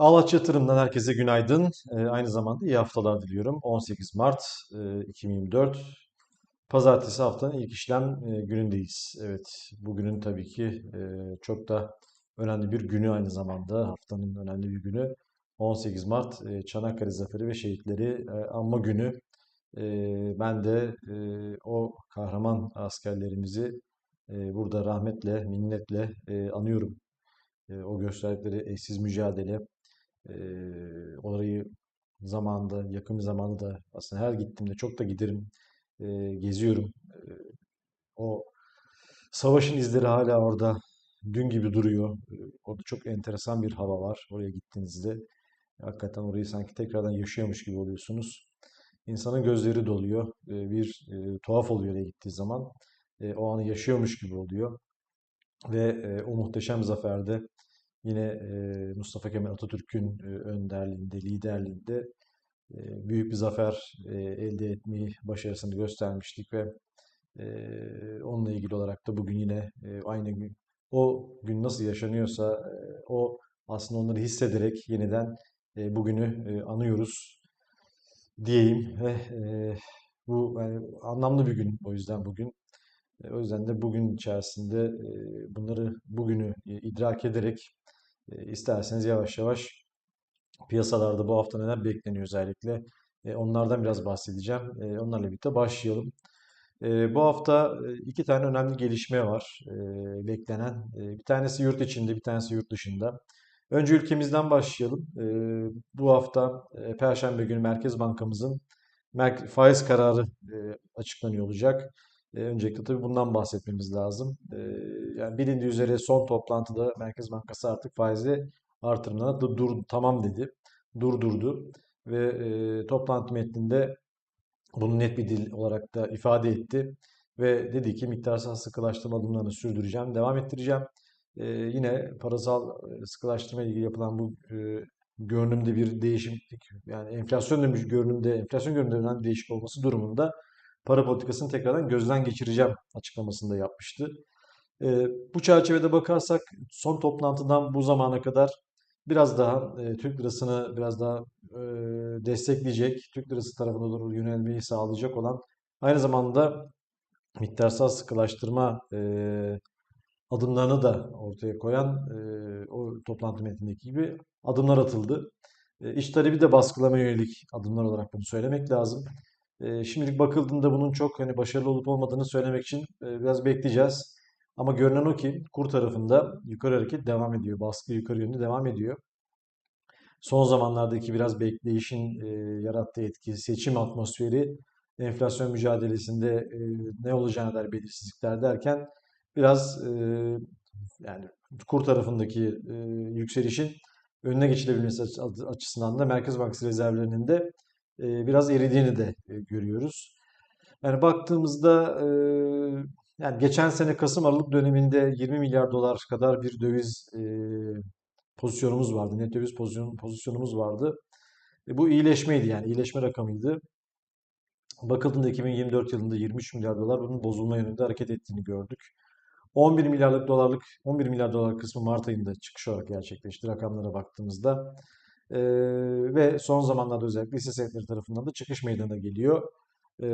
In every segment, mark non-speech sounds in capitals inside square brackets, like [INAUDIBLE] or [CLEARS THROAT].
Ağlaç Yatırım'dan herkese günaydın. Ee, aynı zamanda iyi haftalar diliyorum. 18 Mart e, 2024. Pazartesi haftanın ilk işlem e, günündeyiz. Evet, bugünün tabii ki e, çok da önemli bir günü aynı zamanda. Haftanın önemli bir günü. 18 Mart e, Çanakkale Zaferi ve Şehitleri e, Anma Günü. E, ben de e, o kahraman askerlerimizi e, burada rahmetle, minnetle e, anıyorum. E, o gösterdikleri eşsiz mücadele, Orayı zamanında, yakın bir zamanda da aslında her gittiğimde çok da giderim, geziyorum. O savaşın izleri hala orada dün gibi duruyor. Orada çok enteresan bir hava var oraya gittiğinizde. Hakikaten orayı sanki tekrardan yaşıyormuş gibi oluyorsunuz. İnsanın gözleri doluyor. Bir tuhaf oluyor oraya gittiği zaman. O anı yaşıyormuş gibi oluyor. Ve o muhteşem zaferde Yine Mustafa Kemal Atatürk'ün önderliğinde, liderliğinde büyük bir zafer elde etmeyi başarısını göstermiştik ve onunla ilgili olarak da bugün yine aynı gün o gün nasıl yaşanıyorsa o aslında onları hissederek yeniden bugünü anıyoruz diyeyim ve bu yani anlamlı bir gün o yüzden bugün. E, o yüzden de bugün içerisinde e, bunları bugünü idrak ederek e, isterseniz yavaş yavaş piyasalarda bu hafta neler bekleniyor özellikle. Onlardan biraz bahsedeceğim. Onlarla birlikte başlayalım. Bu hafta iki tane önemli gelişme var beklenen. Bir tanesi yurt içinde, bir tanesi yurt dışında. Önce ülkemizden başlayalım. Bu hafta Perşembe günü Merkez Bankamızın faiz kararı açıklanıyor olacak. E, öncelikle tabii bundan bahsetmemiz lazım. E, yani bilindiği üzere son toplantıda Merkez Bankası artık faizi artırımına da dur, tamam dedi. Durdurdu ve e, toplantı metninde bunu net bir dil olarak da ifade etti. Ve dedi ki miktarsal sıkılaştırma adımlarını sürdüreceğim, devam ettireceğim. E, yine parasal sıkılaştırma ilgili yapılan bu e, görünümde bir değişiklik, yani enflasyon dönmüş görünümde, enflasyon görünümde bir değişik olması durumunda para politikasını tekrardan gözden geçireceğim açıklamasını da yapmıştı. E, bu çerçevede bakarsak son toplantıdan bu zamana kadar biraz daha e, Türk lirasını biraz daha e, destekleyecek, Türk lirası tarafına doğru yönelmeyi sağlayacak olan aynı zamanda miktarsal sıkılaştırma e, adımlarını da ortaya koyan e, o toplantı metnindeki gibi adımlar atıldı. E, iç talebi de baskılamaya yönelik adımlar olarak bunu söylemek lazım. E, şimdilik bakıldığında bunun çok hani başarılı olup olmadığını söylemek için e, biraz bekleyeceğiz. Ama görünen o ki kur tarafında yukarı hareket devam ediyor. Baskı yukarı yönde devam ediyor. Son zamanlardaki biraz bekleyişin e, yarattığı etki, seçim atmosferi, enflasyon mücadelesinde e, ne olacağına dair belirsizlikler derken biraz e, yani kur tarafındaki e, yükselişin önüne geçilebilmesi açısından da Merkez Bankası rezervlerinin de biraz eridiğini de görüyoruz. Yani baktığımızda yani geçen sene Kasım Aralık döneminde 20 milyar dolar kadar bir döviz pozisyonumuz vardı. Net döviz pozisyon, pozisyonumuz vardı. E, bu iyileşmeydi yani iyileşme rakamıydı. Bakıldığında 2024 yılında 23 milyar dolar bunun bozulma yönünde hareket ettiğini gördük. 11 milyarlık dolarlık 11 milyar dolar kısmı Mart ayında çıkış olarak gerçekleşti rakamlara baktığımızda. Ee, ve son zamanlarda özellikle hisse senetleri tarafından da çıkış meydana geliyor. Ee,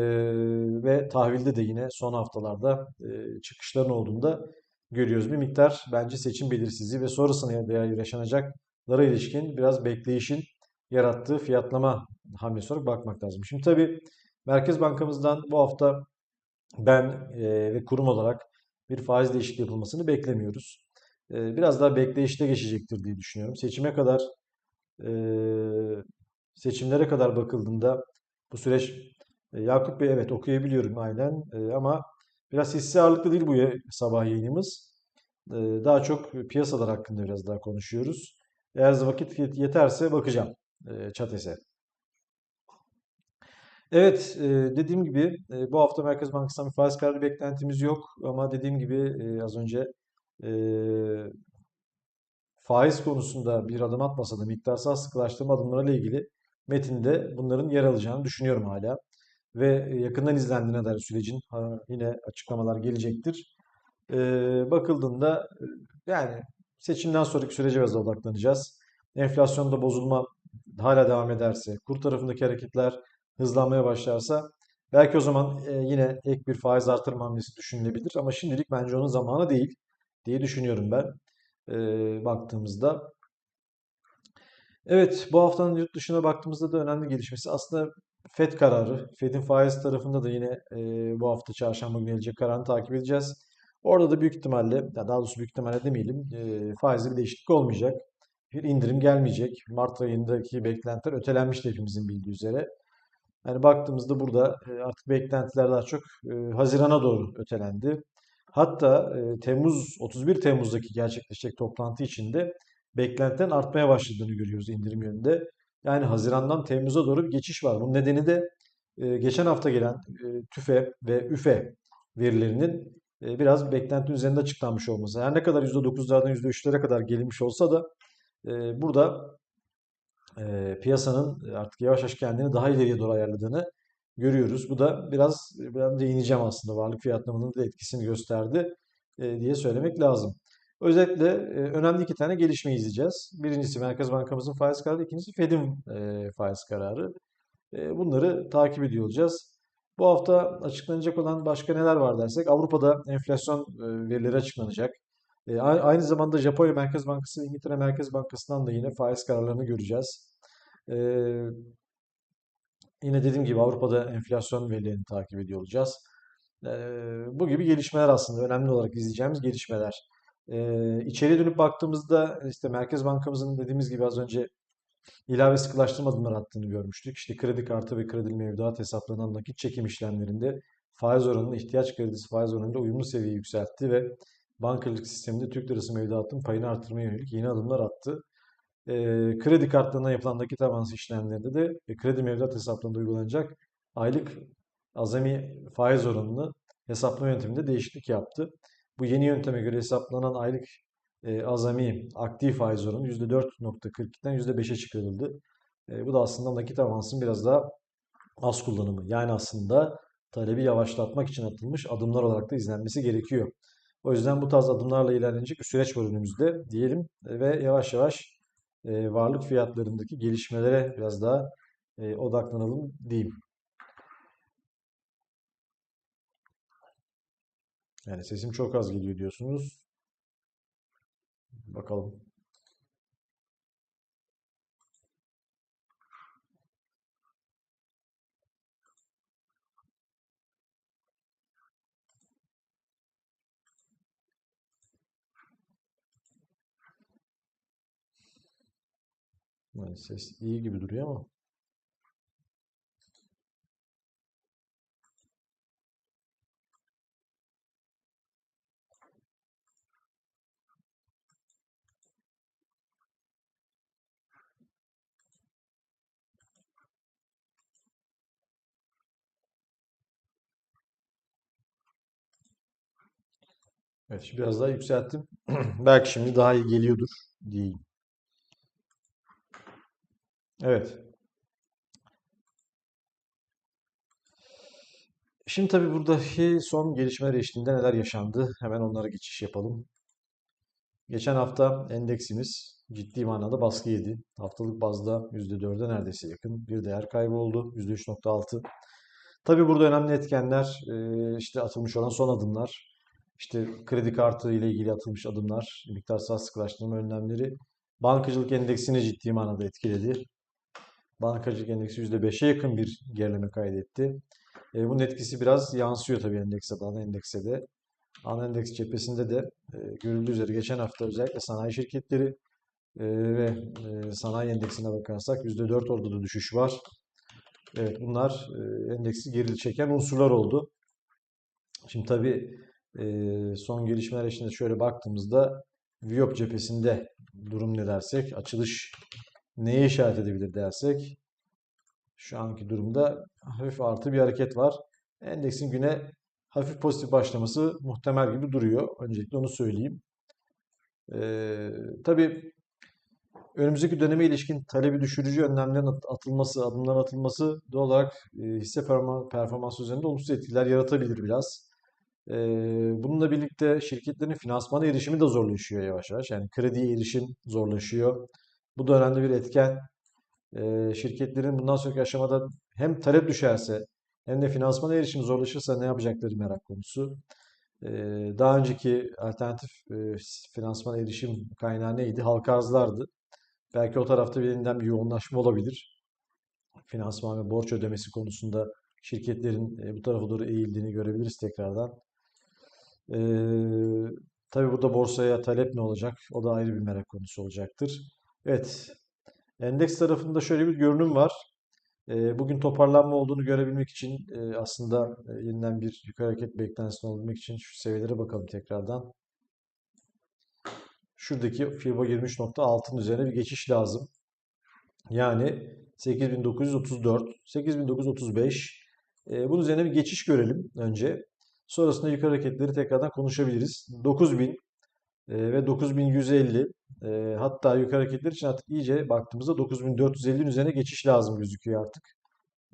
ve tahvilde de yine son haftalarda e, çıkışların olduğunda görüyoruz. Bir miktar bence seçim belirsizliği ve sonrasında veya yaşanacaklara ilişkin biraz bekleyişin yarattığı fiyatlama hamlesi olarak bakmak lazım. Şimdi tabii Merkez Bankamızdan bu hafta ben e, ve kurum olarak bir faiz değişikliği yapılmasını beklemiyoruz. E, biraz daha bekleyişte geçecektir diye düşünüyorum. Seçime kadar e, seçimlere kadar bakıldığında bu süreç e, Yakup Bey evet okuyabiliyorum aynen e, ama biraz hisse ağırlıklı değil bu sabah yayınımız. E, daha çok piyasalar hakkında biraz daha konuşuyoruz. Eğer vakit yeterse bakacağım e, Çates'e. Evet, e, dediğim gibi e, bu hafta Merkez Bankası'ndan bir faiz kararı beklentimiz yok. Ama dediğim gibi e, az önce faiz konusunda bir adım atmasa da miktarsal sıkılaştırma adımlarıyla ilgili metinde bunların yer alacağını düşünüyorum hala. Ve yakından izlendiğine dair sürecin yine açıklamalar gelecektir. E, bakıldığında e, yani seçimden sonraki sürece biraz odaklanacağız. enflasyonda bozulma hala devam ederse, kur tarafındaki hareketler hızlanmaya başlarsa belki o zaman e, yine ek bir faiz artırma hamlesi düşünülebilir. Ama şimdilik bence onun zamanı değil diye düşünüyorum ben e, baktığımızda. Evet, bu haftanın yurt dışına baktığımızda da önemli gelişmesi aslında FED kararı. FED'in faiz tarafında da yine e, bu hafta çarşamba günü gelecek kararını takip edeceğiz. Orada da büyük ihtimalle, daha doğrusu büyük ihtimalle demeyelim, e, faizde bir değişiklik olmayacak. Bir indirim gelmeyecek. Mart ayındaki beklentiler ötelenmişti hepimizin bildiği üzere. Yani baktığımızda burada artık beklentiler daha çok e, Haziran'a doğru ötelendi. Hatta e, Temmuz 31 Temmuz'daki gerçekleşecek toplantı içinde beklentilerin artmaya başladığını görüyoruz indirim yönünde. Yani Haziran'dan Temmuz'a doğru bir geçiş var. Bunun nedeni de e, geçen hafta gelen e, TÜFE ve ÜFE verilerinin biraz beklenti üzerinde açıklanmış olması. Her ne kadar %9'lardan %3'lere kadar gelinmiş olsa da burada piyasanın artık yavaş yavaş kendini daha ileriye doğru ayarladığını görüyoruz. Bu da biraz ben değineceğim aslında varlık fiyatlamanın da etkisini gösterdi e, diye söylemek lazım. Özetle e, önemli iki tane gelişme izleyeceğiz. Birincisi Merkez Bankamızın faiz kararı, ikincisi Fed'in e, faiz kararı. Bunları takip ediyor olacağız. Bu hafta açıklanacak olan başka neler var dersek Avrupa'da enflasyon verileri açıklanacak. Aynı zamanda Japonya Merkez Bankası ve İngiltere Merkez Bankası'ndan da yine faiz kararlarını göreceğiz. Yine dediğim gibi Avrupa'da enflasyon verilerini takip ediyor olacağız. Bu gibi gelişmeler aslında önemli olarak izleyeceğimiz gelişmeler. E, içeriye dönüp baktığımızda işte Merkez Bankamızın dediğimiz gibi az önce ilave sıkılaştırma adımları attığını görmüştük. İşte kredi kartı ve kredili mevduat hesaplanan nakit çekim işlemlerinde faiz oranını ihtiyaç kredisi faiz oranıyla uyumlu seviyeye yükseltti ve bankacılık sisteminde Türk lirası mevduatın payını artırmaya yönelik yeni adımlar attı. E, kredi kartlarına yapılan nakit avansı işlemlerinde de e, kredi mevduat hesaplarında uygulanacak aylık azami faiz oranını hesaplama yönteminde değişiklik yaptı. Bu yeni yönteme göre hesaplanan aylık e, azami aktif faiz oranı %4.42'den %5'e çıkarıldı. E, bu da aslında nakit avansın biraz daha az kullanımı. Yani aslında talebi yavaşlatmak için atılmış adımlar olarak da izlenmesi gerekiyor. O yüzden bu tarz adımlarla ilerlenecek bir süreç var önümüzde diyelim E, ve yavaş yavaş e, varlık fiyatlarındaki gelişmelere biraz daha e, odaklanalım diyeyim. Yani sesim çok az geliyor diyorsunuz. Bakalım. Yani ses iyi gibi duruyor ama. Evet, biraz daha yükselttim. [CLEARS THROAT] Belki şimdi daha iyi geliyordur diyeyim. Evet. Şimdi tabii buradaki son gelişmeler eşliğinde neler yaşandı? Hemen onlara geçiş yapalım. Geçen hafta endeksimiz ciddi manada baskı yedi. Haftalık bazda %4'e neredeyse yakın bir değer kaybı oldu. %3.6. Tabii burada önemli etkenler işte atılmış olan son adımlar. İşte kredi kartı ile ilgili atılmış adımlar, miktarsal sıkılaştırma önlemleri bankacılık endeksini ciddi manada etkiledi. Bankacılık endeksi %5'e yakın bir gerileme kaydetti. E, bunun etkisi biraz yansıyor tabii endekse, ana endekse de. Ana endeks cephesinde de e, görüldüğü üzere geçen hafta özellikle sanayi şirketleri e, ve e, sanayi endeksine bakarsak %4 orada da düşüş var. Evet bunlar e, endeksi geri çeken unsurlar oldu. Şimdi tabii e, son gelişmeler içinde şöyle baktığımızda Viyop cephesinde durum ne dersek, açılış neye işaret edebilir dersek, şu anki durumda hafif artı bir hareket var. Endeksin güne hafif pozitif başlaması muhtemel gibi duruyor. Öncelikle onu söyleyeyim. Ee, tabii önümüzdeki döneme ilişkin talebi düşürücü önlemlerin at- atılması, adımların atılması doğal olarak e, hisse performa- performansı üzerinde olumsuz etkiler yaratabilir biraz. Ee, bununla birlikte şirketlerin finansmana erişimi de zorlaşıyor yavaş yavaş. Yani krediye erişim zorlaşıyor. Bu da önemli bir etken. Şirketlerin bundan sonraki aşamada hem talep düşerse hem de finansmana erişim zorlaşırsa ne yapacakları merak konusu. Daha önceki alternatif e, finansman erişim kaynağı neydi? Halka arzlardı. Belki o tarafta yeniden bir yoğunlaşma olabilir. Finansman ve borç ödemesi konusunda şirketlerin e, bu tarafa doğru eğildiğini görebiliriz tekrardan. Ee, tabii burada borsaya talep ne olacak? O da ayrı bir merak konusu olacaktır. Evet, endeks tarafında şöyle bir görünüm var. Bugün toparlanma olduğunu görebilmek için aslında yeniden bir yukarı hareket beklentisini olabilmek için şu seviyelere bakalım tekrardan. Şuradaki FIBA 23.6'ın üzerine bir geçiş lazım. Yani 8934, 8935. E, bunun üzerine bir geçiş görelim önce. Sonrasında yukarı hareketleri tekrardan konuşabiliriz. 9000 e, ve 9150 e, hatta yukarı hareketler için artık iyice baktığımızda 9450'nin üzerine geçiş lazım gözüküyor artık.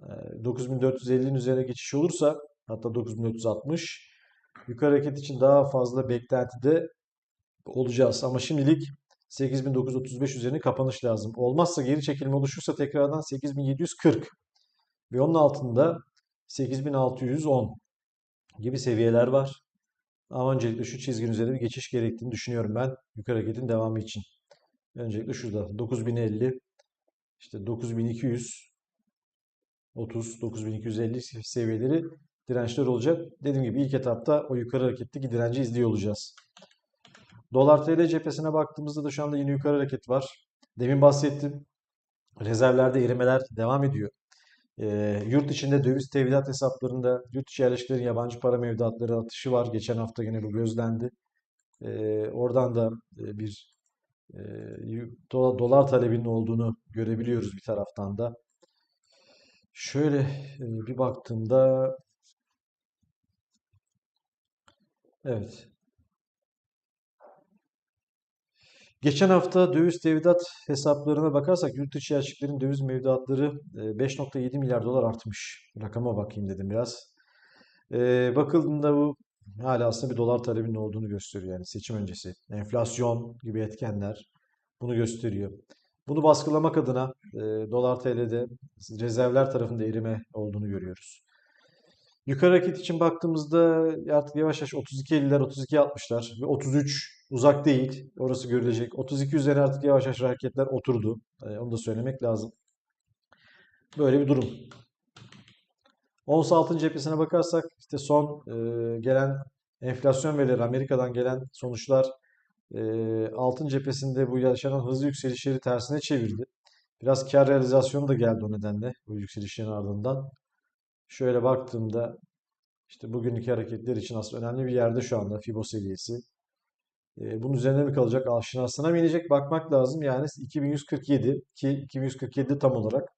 E, 9450'nin üzerine geçiş olursa hatta 9460 yukarı hareket için daha fazla beklentide olacağız. Ama şimdilik 8935 üzerine kapanış lazım. Olmazsa geri çekilme oluşursa tekrardan 8740 ve onun altında 8610 gibi seviyeler var. Ama öncelikle şu çizginin üzerine bir geçiş gerektiğini düşünüyorum ben yukarı hareketin devamı için. Öncelikle şurada 9050 işte 9200 30 9250 seviyeleri dirençler olacak. Dediğim gibi ilk etapta o yukarı hareketteki direnci izliyor olacağız. Dolar TL cephesine baktığımızda da şu anda yine yukarı hareket var. Demin bahsettim. Rezervlerde erimeler devam ediyor. E, yurt içinde döviz tevdiat hesaplarında yurt içi yerleşiklerin yabancı para mevduatları atışı var. Geçen hafta yine bu gözlendi. E, oradan da e, bir e, dolar talebinin olduğunu görebiliyoruz bir taraftan da. Şöyle e, bir baktığımda evet Geçen hafta döviz tevdiat hesaplarına bakarsak yurt içi elçilerin döviz mevduatları 5.7 milyar dolar artmış. Rakama bakayım dedim biraz. Ee, bakıldığında bu hala aslında bir dolar talebinin olduğunu gösteriyor. Yani seçim öncesi. Enflasyon gibi etkenler bunu gösteriyor. Bunu baskılamak adına e, dolar TL'de rezervler tarafında erime olduğunu görüyoruz. Yukarı hareket için baktığımızda artık yavaş yavaş 32.50'ler, 32.60'lar ve 33 uzak değil. Orası görülecek. 32 üzeri artık yavaş yavaş hareketler oturdu. Ee, onu da söylemek lazım. Böyle bir durum. Ons altın cephesine bakarsak işte son e, gelen enflasyon verileri Amerika'dan gelen sonuçlar e, altın cephesinde bu yaşanan hızlı yükselişleri tersine çevirdi. Biraz kar realizasyonu da geldi o nedenle bu yükselişlerin ardından. Şöyle baktığımda işte bugünkü hareketler için aslında önemli bir yerde şu anda Fibo seviyesi. E, bunun üzerine mi kalacak? Aşinasına mı inecek? Bakmak lazım. Yani 2147 ki 2147 tam olarak.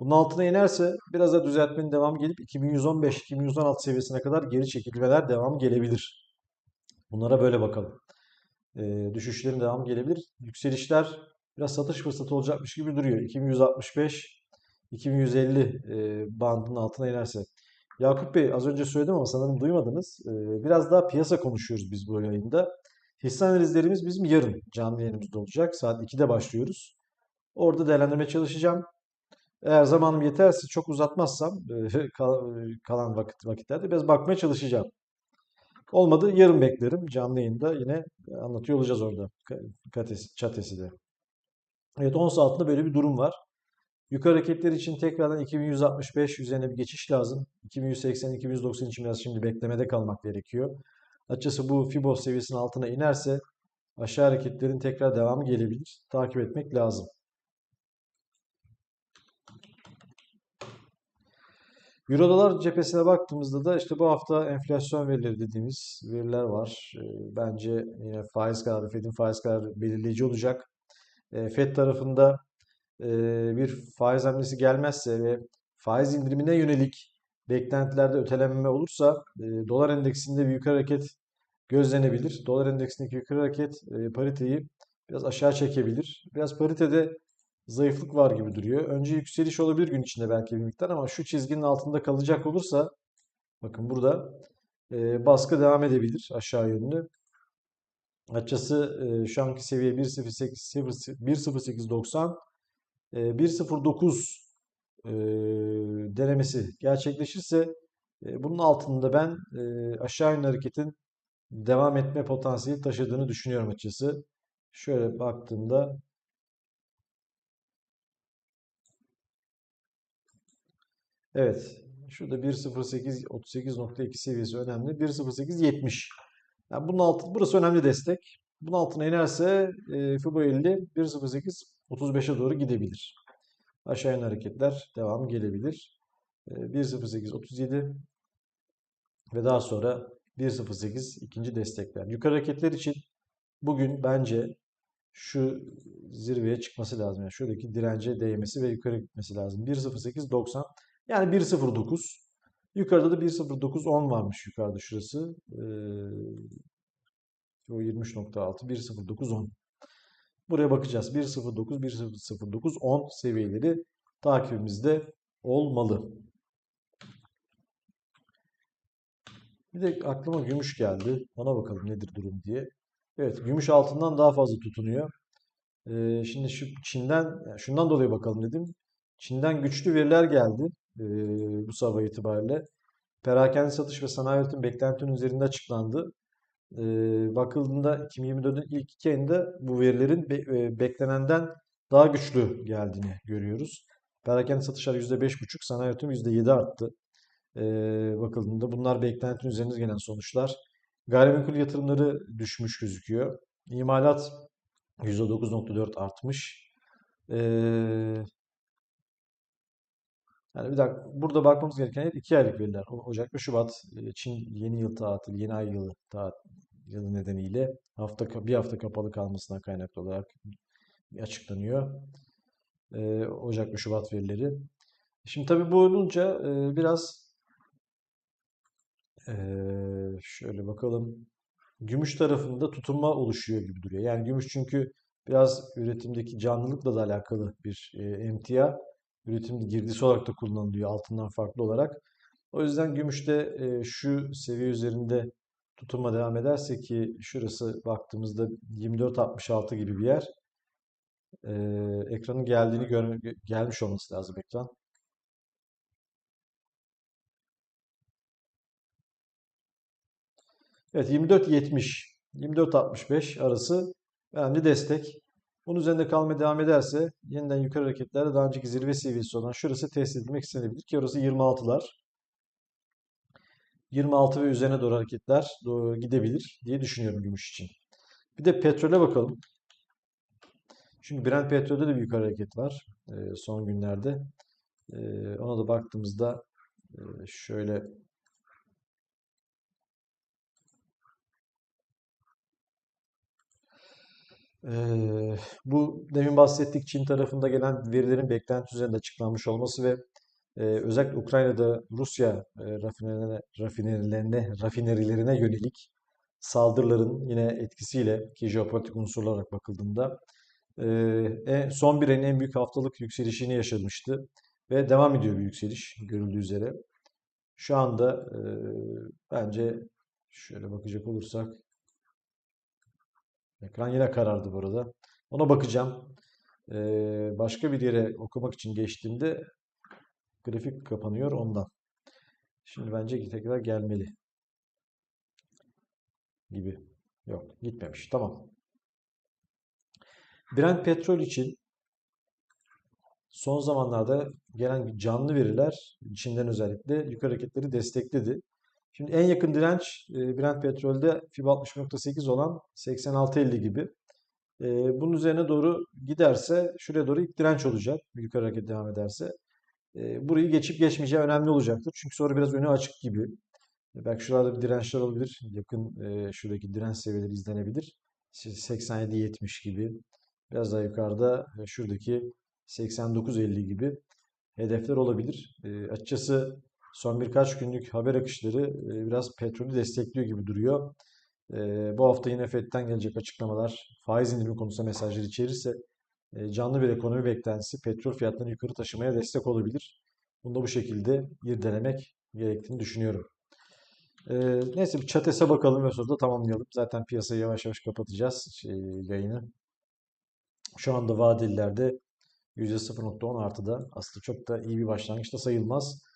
Bunun altına inerse biraz da düzeltmenin devamı gelip 2115-2116 seviyesine kadar geri çekilmeler devamı gelebilir. Bunlara böyle bakalım. E, düşüşlerin devamı gelebilir. Yükselişler biraz satış fırsatı olacakmış gibi duruyor. 2165 2150 e, bandının altına inerse. Yakup Bey az önce söyledim ama sanırım duymadınız. E, biraz daha piyasa konuşuyoruz biz bu yayında. Hisse analizlerimiz bizim yarın canlı yayınımızda olacak. Saat 2'de başlıyoruz. Orada değerlendirmeye çalışacağım. Eğer zamanım yeterse çok uzatmazsam [LAUGHS] e, kalan vakit vakitlerde biraz bakmaya çalışacağım. Olmadı yarın beklerim. Canlı yayında yine anlatıyor olacağız orada. Katesi, çatesi de. Evet 10 saatinde böyle bir durum var. Yukarı hareketler için tekrardan 2165 üzerine bir geçiş lazım. 2180, 2190 için biraz şimdi beklemede kalmak gerekiyor. Açıkçası bu Fibos seviyesinin altına inerse aşağı hareketlerin tekrar devamı gelebilir. Takip etmek lazım. Euro dolar cephesine baktığımızda da işte bu hafta enflasyon verileri dediğimiz veriler var. Ee, bence yine faiz kararı, Fed'in faiz kararı belirleyici olacak. Ee, Fed tarafında e, bir faiz hamlesi gelmezse ve faiz indirimine yönelik beklentilerde ötelenme olursa e, dolar endeksinde bir yukarı hareket gözlenebilir. Dolar endeksindeki yukarı hareket e, pariteyi biraz aşağı çekebilir. Biraz paritede zayıflık var gibi duruyor. Önce yükseliş olabilir gün içinde belki bir miktar ama şu çizginin altında kalacak olursa bakın burada e, baskı devam edebilir aşağı yönlü. Açıkçası e, şu anki seviye 1.08 1.0890 e, 1.09 e, denemesi gerçekleşirse e, bunun altında ben e, aşağı yönlü hareketin devam etme potansiyeli taşıdığını düşünüyorum açıkçası. Şöyle baktığımda evet şurada 1.08 38.2 seviyesi önemli. 1.08 70. Yani bunun altı, burası önemli destek. Bunun altına inerse e, Fibo 50 1.08 35'e doğru gidebilir. Aşağı yönlü hareketler devamı gelebilir. E, 1.08 37 ve daha sonra 1.08 ikinci destekler. Yukarı hareketler için bugün bence şu zirveye çıkması lazım. Yani şuradaki dirence değmesi ve yukarı gitmesi lazım. 1.08 90 yani 1.09 Yukarıda da 1.09.10 varmış yukarıda şurası. Ee, o 23.6 1.09.10. Buraya bakacağız. 1.09 1.09.10 seviyeleri takibimizde olmalı. Bir de aklıma gümüş geldi. Ona bakalım nedir durum diye. Evet, gümüş altından daha fazla tutunuyor. Ee, şimdi şu Çin'den, şundan dolayı bakalım dedim. Çin'den güçlü veriler geldi e, bu sabah itibariyle. Perakende satış ve sanayi üretim beklentinin üzerinde açıklandı. E, bakıldığında 2024'ün ilk iki ayında bu verilerin be, e, beklenenden daha güçlü geldiğini görüyoruz. Perakende satışlar %5,5, sanayi üretim %7 arttı. E, bakıldığında bunlar beklentinin üzerinde gelen sonuçlar. Gayrimenkul yatırımları düşmüş gözüküyor. İmalat %9.4 artmış. Ee, yani bir dakika burada bakmamız gereken yer 2 aylık veriler. Ocak ve Şubat e, Çin yeni yıl tatili, yeni ay yılı tatil yılı nedeniyle hafta bir hafta kapalı kalmasına kaynaklı olarak açıklanıyor. Ee, Ocak ve Şubat verileri. Şimdi tabii bu olunca e, biraz e, şöyle bakalım. Gümüş tarafında tutunma oluşuyor gibi duruyor. Yani gümüş çünkü biraz üretimdeki canlılıkla da alakalı bir e, emtia üretim girdisi olarak da kullanılıyor altından farklı olarak. O yüzden gümüşte e, şu seviye üzerinde tutunma devam ederse ki şurası baktığımızda 24.66 gibi bir yer. E, ekranın geldiğini görme, gelmiş olması lazım ekran. Evet 24.70 24.65 arası önemli destek. Bunun üzerinde kalmaya devam ederse yeniden yukarı hareketlerde daha önceki zirve seviyesi olan şurası test edilmek istenebilir ki orası 26'lar. 26 ve üzerine doğru hareketler doğru gidebilir diye düşünüyorum gümüş için. Bir de petrole bakalım. Çünkü Brent petrolde de bir yukarı hareket var son günlerde. Ona da baktığımızda şöyle Bu demin bahsettik Çin tarafında gelen verilerin beklenti üzerinde açıklanmış olması ve e, özellikle Ukrayna'da Rusya e, rafinerilerine, rafinerilerine, rafinerilerine yönelik saldırıların yine etkisiyle ki jeopolitik unsurlar olarak bakıldığında e, son bir ayın en büyük haftalık yükselişini yaşamıştı ve devam ediyor bir yükseliş görüldüğü üzere. Şu anda e, bence şöyle bakacak olursak Ekran yine karardı burada. Ona bakacağım. Ee, başka bir yere okumak için geçtiğimde grafik kapanıyor ondan. Şimdi bence tekrar gelmeli. Gibi. Yok gitmemiş. Tamam. Brent petrol için son zamanlarda gelen canlı veriler içinden özellikle yukarı hareketleri destekledi. Şimdi en yakın direnç e, Brent petrolde FIB 60.8 olan 86.50 gibi. E, bunun üzerine doğru giderse şuraya doğru ilk direnç olacak. Yukarı hareket devam ederse. E, burayı geçip geçmeyeceği önemli olacaktır. Çünkü sonra biraz önü açık gibi. Belki şurada bir dirençler olabilir. Yakın şuradaki direnç seviyeleri izlenebilir. 87-70 gibi. Biraz daha yukarıda şuradaki 89-50 gibi hedefler olabilir. Açıkçası son birkaç günlük haber akışları e, biraz petrolü destekliyor gibi duruyor. E, bu hafta yine FED'den gelecek açıklamalar faiz indirimi konusunda mesajlar içerirse e, canlı bir ekonomi beklentisi petrol fiyatlarını yukarı taşımaya destek olabilir. Bunu da bu şekilde irdelemek gerektiğini düşünüyorum. Neyse bir Çates'e bakalım ve sonra da tamamlayalım. Zaten piyasayı yavaş yavaş kapatacağız şey, yayını. Şu anda vadelilerde %0.10 artıda. Aslında çok da iyi bir başlangıç da sayılmaz.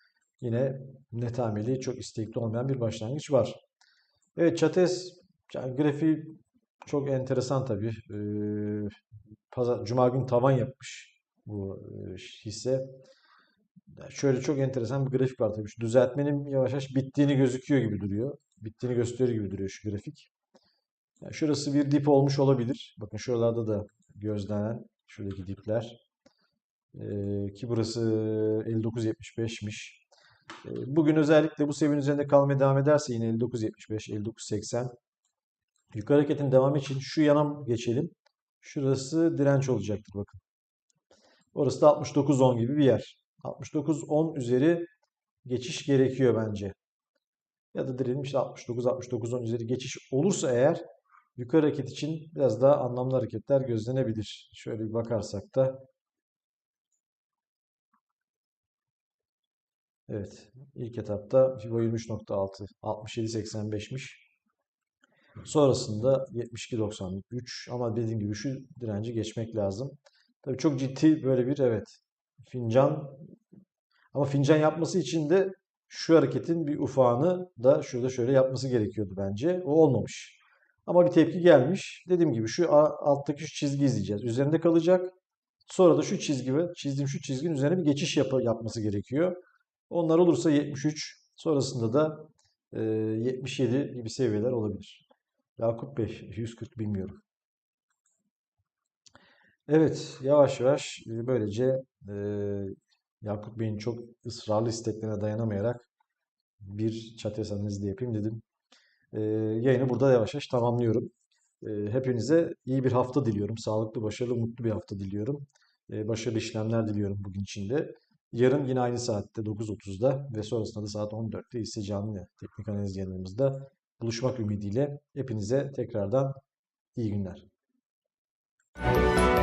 Yine net hameli çok istekli olmayan bir başlangıç var. Evet Çates yani grafiği çok enteresan tabii. Ee, pazar, Cuma günü tavan yapmış bu e, hisse. Yani şöyle çok enteresan bir grafik var tabii. Şu düzeltmenin yavaş yavaş bittiğini gözüküyor gibi duruyor. Bittiğini gösteriyor gibi duruyor şu grafik. Yani şurası bir dip olmuş olabilir. Bakın şuralarda da gözlenen şuradaki dipler. Ee, ki burası 59.75'miş. Ee, bugün özellikle bu seviyenin üzerinde kalmaya devam ederse yine 59.75, 59.80 yukarı hareketin devamı için şu yana geçelim. Şurası direnç olacaktır bakın. Orası da 69.10 gibi bir yer. 69.10 üzeri geçiş gerekiyor bence. Ya da diyelim işte 69 69.10 üzeri geçiş olursa eğer yukarı hareket için biraz daha anlamlı hareketler gözlenebilir. Şöyle bir bakarsak da Evet. ilk etapta FIBO 23.6 67.85'miş. Sonrasında 72.93 ama dediğim gibi şu direnci geçmek lazım. Tabii çok ciddi böyle bir evet fincan ama fincan yapması için de şu hareketin bir ufağını da şurada şöyle yapması gerekiyordu bence. O olmamış. Ama bir tepki gelmiş. Dediğim gibi şu alttaki şu çizgi izleyeceğiz. Üzerinde kalacak. Sonra da şu çizgi ve çizdiğim şu çizginin üzerine bir geçiş yap yapması gerekiyor. Onlar olursa 73, sonrasında da e, 77 gibi seviyeler olabilir. Yakup Bey 140 bilmiyorum. Evet, yavaş yavaş e, böylece e, Yakup Bey'in çok ısrarlı isteklerine dayanamayarak bir analizi de yapayım dedim. E, yayını burada yavaş yavaş tamamlıyorum. E, hepinize iyi bir hafta diliyorum. Sağlıklı, başarılı, mutlu bir hafta diliyorum. E, başarılı işlemler diliyorum bugün içinde. Yarın yine aynı saatte 9.30'da ve sonrasında da saat 14'te ise canlı teknik analiz yayınımızda buluşmak ümidiyle hepinize tekrardan iyi günler. Müzik